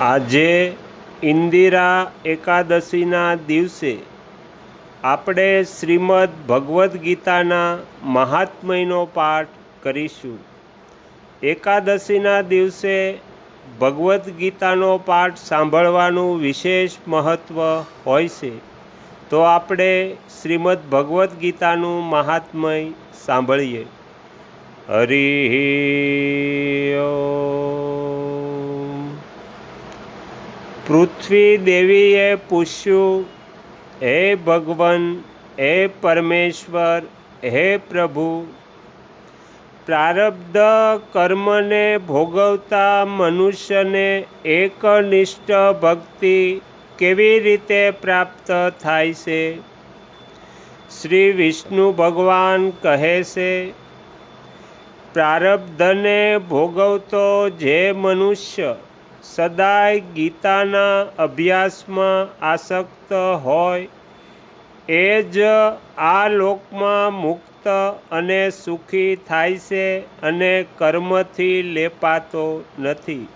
આજે ઇન્દિરા એકાદશીના દિવસે આપણે શ્રીમદ ભગવદ્ ગીતાના મહાત્મયનો પાઠ કરીશું. એકાદશીના દિવસે ભગવદ્ ગીતાનો પાઠ સાંભળવાનું વિશેષ મહત્ત્વ હોય છે, તો આપણે શ્રીમદ ભગવદ્ ગીતાનું મહાત્મય સાંભળીએ. હરિ પૃથ્વી દેવીએ પૂછ્યું, હે ભગવાન, હે પરમેશ્વર, હે પ્રભુ, પ્રારબ્ધ કર્મને ભોગવતા મનુષ્યને એકનિષ્ઠ ભક્તિ કેવી રીતે પ્રાપ્ત થાય છે? શ્રી વિષ્ણુ ભગવાન કહે છે, પ્રારબ્ધને ભોગવતો જે મનુષ્ય સદાય ગીતાના અભ્યાસમાં આસક્ત હોય, એ જ આ લોકમાં મુક્ત અને સુખી થાય છે અને કર્મથી લેપાતો નથી.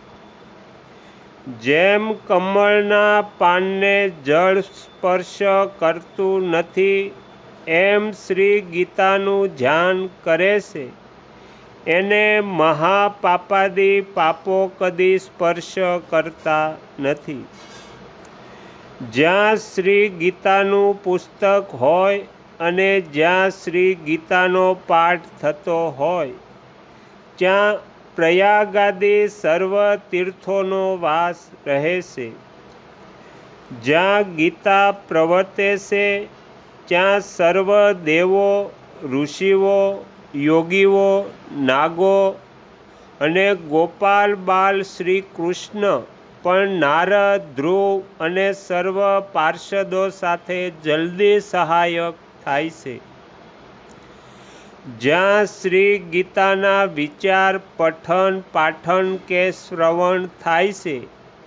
જેમ કમળના પાનને જળ સ્પર્શ કરતું નથી, એમ શ્રી ગીતાનું ધ્યાન કરે છે. એને મહાપાપાદી પાપો કદી સ્પર્શ કરતા નથી. જ્યાં શ્રી ગીતાનું પુસ્તક હોય અને જ્યાં શ્રી ગીતાનો પાઠ થતો હોય, ત્યાં પ્રયાગાદી સર્વ તીર્થોનો વાસ રહે છે જ્યાં ગીતા પ્રવર્તે છે, ત્યાં સર્વ દેવો, ઋષિઓ યોગીઓ, નાગો અને ગોપાલ બાલ શ્રી કૃષ્ણ પણ નારદ, ધ્રુવ અને સર્વ પાર્ષદો સાથે જલ્દી સહાયક થાય છે. જ્યાં શ્રી ગીતાના વિચાર, પઠન, પાઠન કે શ્રવણ થાય છે,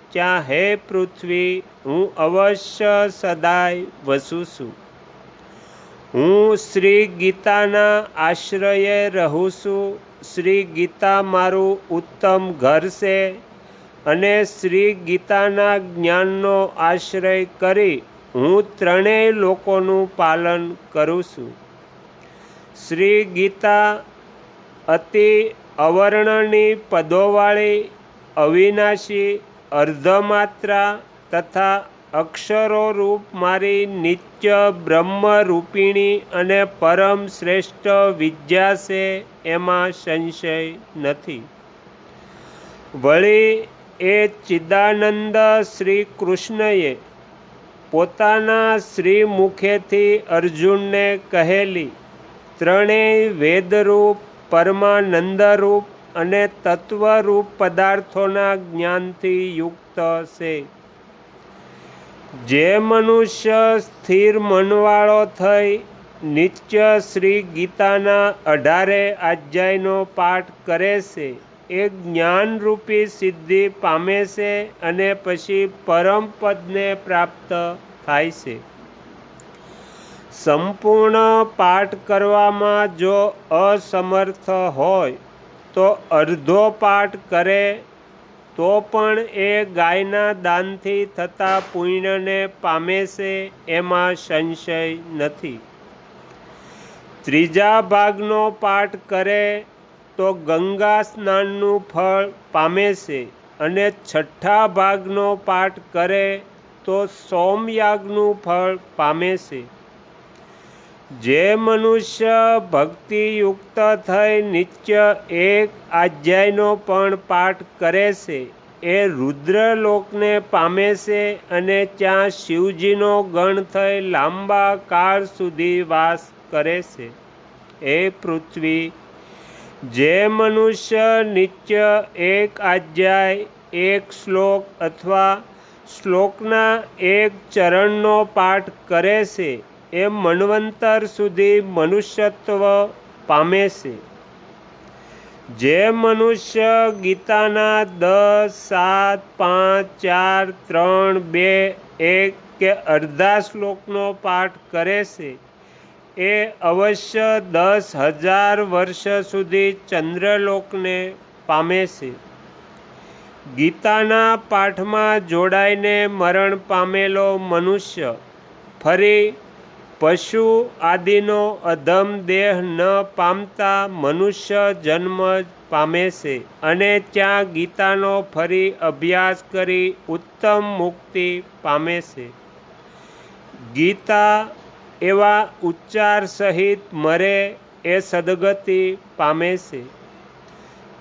ત્યાં હે પૃથ્વી, હું અવશ્ય સદાય વસું છું. હું શ્રી ગીતાના આશ્રયે રહું છું. શ્રી ગીતા મારું ઉત્તમ ઘર છે અને શ્રી ગીતાના જ્ઞાનનો આશ્રય કરી હું ત્રણેય લોકોનું પાલન કરું છું. શ્રી ગીતા અતિ અવર્ણની પદોવાળી, અવિનાશી, અર્ધમાત્રા તથા અક્ષરો રૂપ મારી નિત્ય બ્રહ્મરૂપિણી અને પરમ શ્રેષ્ઠ વિદ્યા છે એમાં સંશય નથી. વળી એ ચિદાનંદ શ્રી કૃષ્ણએ પોતાના શ્રી મુખેથી અર્જુનને કહેલી, ત્રણેય વેદરૂપ, પરમાનંદરૂપ અને તત્વરૂપ પદાર્થોના જ્ઞાનથી યુક્ત છે. જે મનુષ્ય સ્થિર મનવાળો થઈ નિત્ય શ્રી ગીતાના અઢારે અધ્યાયનો પાઠ કરે છે, એ જ્ઞાનરૂપી સિદ્ધિ પામે છે અને પછી પરમ પદને પ્રાપ્ત થાય છે. સંપૂર્ણ પાઠ કરવામાં જો અસમર્થ હોય, તો અડધો પાઠ કરે તો પણ એ ગાયના દાનથી થતા પુણ્યને પામે છે એમાં સંશય નથી. ત્રીજા ભાગનો પાઠ કરે તો ગંગા સ્નાનનું ફળ પામે છે અને છઠ્ઠા ભાગનો પાઠ કરે તો સોમયાગનું ફળ પામે છે. જે મનુષ્ય ભક્તિયુક્ત થઈ નિત્ય એક આધ્યાયનો પણ પાઠ કરે છે, એ રુદ્રલોકને પામે છે અને ત્યાં શિવજીનો ગણ થઈ લાંબા કાળ સુધી વાસ કરે છે. એ પૃથ્વી જે મનુષ્ય નિત્ય એક આધ્યાય એક શ્લોક અથવા શ્લોકના એક ચરણનો પાઠ કરે છે એ મનવંતર સુધી મનુષ્યત્વ પામે છે. જે મનુષ્ય ગીતાના દસ, સાત, પાંચ, ચાર, ત્રણ, બે, એક કે અડધા શ્લોકનો પાઠ કરે છે, એ અવશ્ય દસ હજાર વર્ષ સુધી ચંદ્રલોકને પામે છે. ગીતાના પાઠમાં જોડાઈને મરણ પામેલો મનુષ્ય ફરી પશુ આદિનો અધમ દેહ ન પામતા મનુષ્ય જન્મ પામે છે. અને ત્યાં ગીતાનો ફરી અભ્યાસ કરી ઉત્તમ મુક્તિ પામે છે. ગીતા એવા ઉચ્ચાર સહિત મરે એ સદગતિ પામે છે.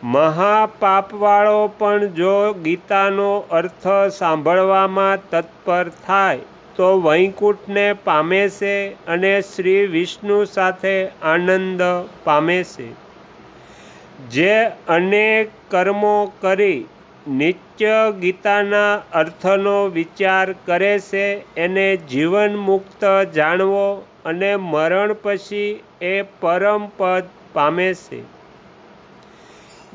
મહાપાપવાળો પણ જો ગીતાનો અર્થ સાંભળવામાં તત્પર થાય તો વૈકુંઠને પામે છે અને શ્રી વિષ્ણુ સાથે આનંદ પામે છે જે અનેક કર્મો કરી નિત્ય ગીતાના અર્થનો વિચાર કરે છે એને જીવન મુક્ત જાણવો અને મરણ પછી એ પરમ પદ પામે છે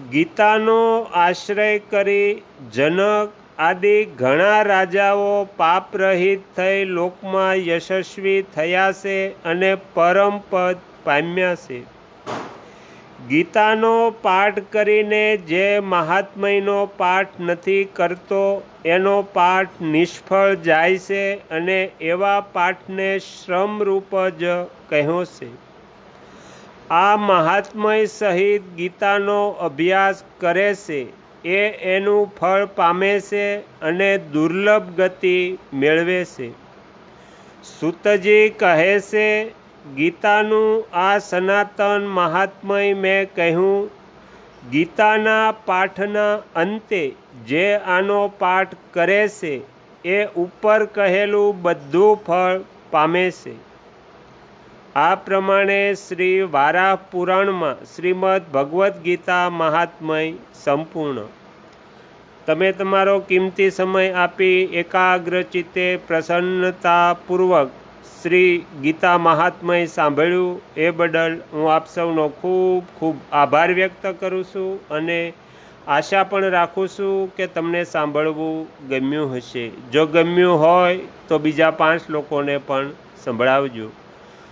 ગીતાનો આશ્રય કરી જનક આદિ ઘણા રાજાઓ પાપરહિત થઈ લોકમાં યશસ્વી થયા છે અને પરમ પદ પામ્યા છે. ગીતાનો પાઠ કરીને જે મહાત્મયનો પાઠ નથી કરતો, એનો પાઠ નિષ્ફળ જાય છે અને એવા પાઠને શ્રમરૂપ જ કહ્યો છે. આ મહાત્મય સહિત ગીતાનો અભ્યાસ કરે છે. એ એનું ફળ પામે છે અને દુર્લભ ગતિ મેળવે છે. સુતજી કહે છે, ગીતાનું આ સનાતન મહાત્મય મેં કહ્યું, ગીતાના પાઠના અંતે જે આનો પાઠ કરે છે, એ ઉપર કહેલું બધું ફળ પામે છે. આ પ્રમાણે શ્રી વારાહ પુરાણમાં શ્રીમદ ભગવદ્ ગીતા મહાત્મય સંપૂર્ણ. તમે તમારો કિંમતી સમય આપી એકાગ્ર ચિત્તે પ્રસન્નતાપૂર્વક શ્રી ગીતા મહાત્મય સાંભળ્યું એ બદલ હું આપ સૌનો ખૂબ ખૂબ આભાર વ્યક્ત કરું છું અને આશા પણ રાખું છું કે તમને સાંભળવું ગમ્યું હશે. જો ગમ્યું હોય તો બીજા પાંચ લોકોને પણ સંભળાવજો.